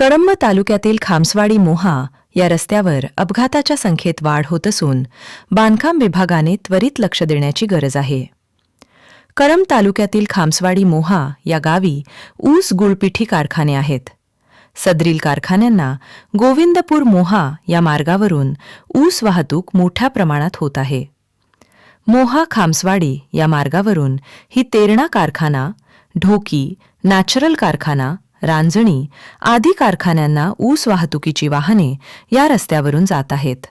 कळंब तालुक्यातील खामसवाडी मोहा या रस्त्यावर अपघाताच्या संख्येत वाढ होत असून बांधकाम विभागाने त्वरित लक्ष देण्याची गरज आहे. कळंब तालुक्यातील खामसवाडी मोहा या गावी ऊस गुळपिठी कारखाने आहेत. सदरील कारखान्यांना गोविंदपूर मोहा या मार्गावरून ऊस वाहतूक मोठ्या प्रमाणात होत आहे. मोहा खामसवाडी या मार्गावरून ही तेरणा कारखाना ढोकी नॅचरल कारखाना रांजणी आदी कारखान्यांना ऊस वाहतुकीची वाहने या रस्त्यावरून जात आहेत.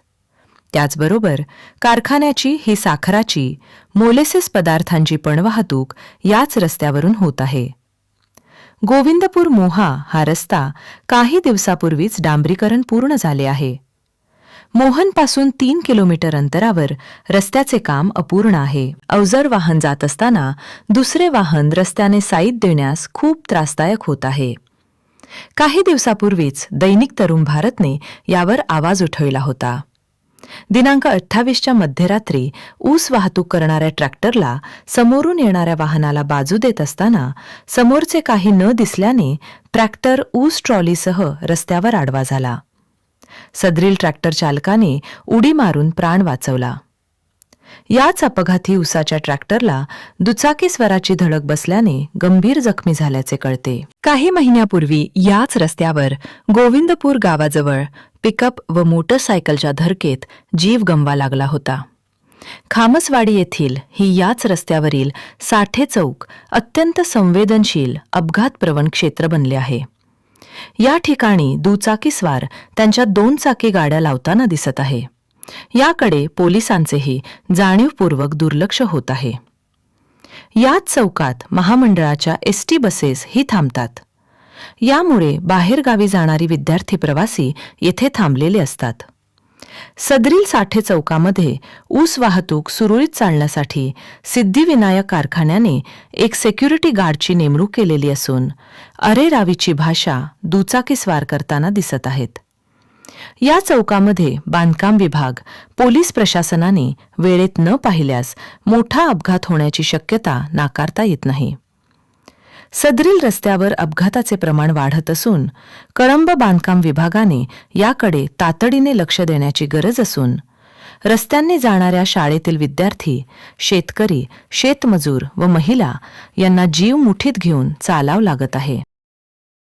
त्याचबरोबर कारखान्याची ही साखराची मोलेसिस पदार्थांची पण वाहतूक याच रस्त्यावरून होत आहे. गोविंदपूर मोहा हा रस्ता काही दिवसापूर्वीच डांबरीकरण पूर्ण झाले आहे. मोहनपासून तीन किलोमीटर अंतरावर रस्त्याचे काम अपूर्ण आहे. अवजड वाहन जात असताना दुसरे वाहन रस्त्याने साईद देण्यास खूप त्रासदायक होत आहे. काही दिवसापूर्वीच दैनिक तरुण भारतने यावर आवाज उठविला होता. दिनांक अठ्ठावीसच्या मध्यरात्री ऊस वाहतूक करणाऱ्या ट्रॅक्टरला समोरून येणाऱ्या वाहनाला बाजू देत असताना समोरचे काही न दिसल्याने ट्रॅक्टर ऊस ट्रॉलीसह रस्त्यावर आडवा झाला. सदरील ट्रॅक्टर चालकाने उडी मारून प्राण वाचवला. याच अपघाती उसाच्या ट्रॅक्टरला दुचाकी स्वराची धडक बसल्याने गंभीर जखमी झाल्याचे कळते. काही महिन्यापूर्वी याच रस्त्यावर गोविंदपूर गावाजवळ पिकअप व मोटरसायकलच्या धडकेत जीव गमवा लागला होता. खामसवाडी येथील ही याच रस्त्यावरील साठे चौक अत्यंत संवेदनशील अपघातप्रवण क्षेत्र बनले आहे. या ठिकाणी दुचाकीस्वार त्यांच्या दोन चाकी गाड्या लावताना दिसत आहे. याकडे पोलिसांचेही जाणीवपूर्वक दुर्लक्ष होत आहे. याच चौकात महामंडळाच्या एस टी बसेस ही थांबतात. यामुळे बाहेरगावी जाणारी विद्यार्थी प्रवासी येथे थांबलेले असतात. सदरील साठे चौकामध्ये ऊस वाहतूक सुरळीत चालण्यासाठी सिद्धिविनायक कारखान्याने एक सेक्युरिटी गार्डची नेमणूक केलेली असून अरेरावीची भाषा दुचाकी स्वार करताना दिसत आहेत. या चौकामध्ये बांधकाम विभाग पोलीस प्रशासनाने वेळेत न पाहिल्यास मोठा अपघात होण्याची शक्यता नाकारता येत नाही. सदरील रस्त्यावर अपघाताचे प्रमाण वाढत असून कळंब बांधकाम विभागाने याकडे तातडीने लक्ष देण्याची गरज असून रस्त्यांनी जाणाऱ्या शाळेतील विद्यार्थी शेतकरी शेतमजूर व महिला यांना जीव मुठीत घेऊन चालाव लागत आहे.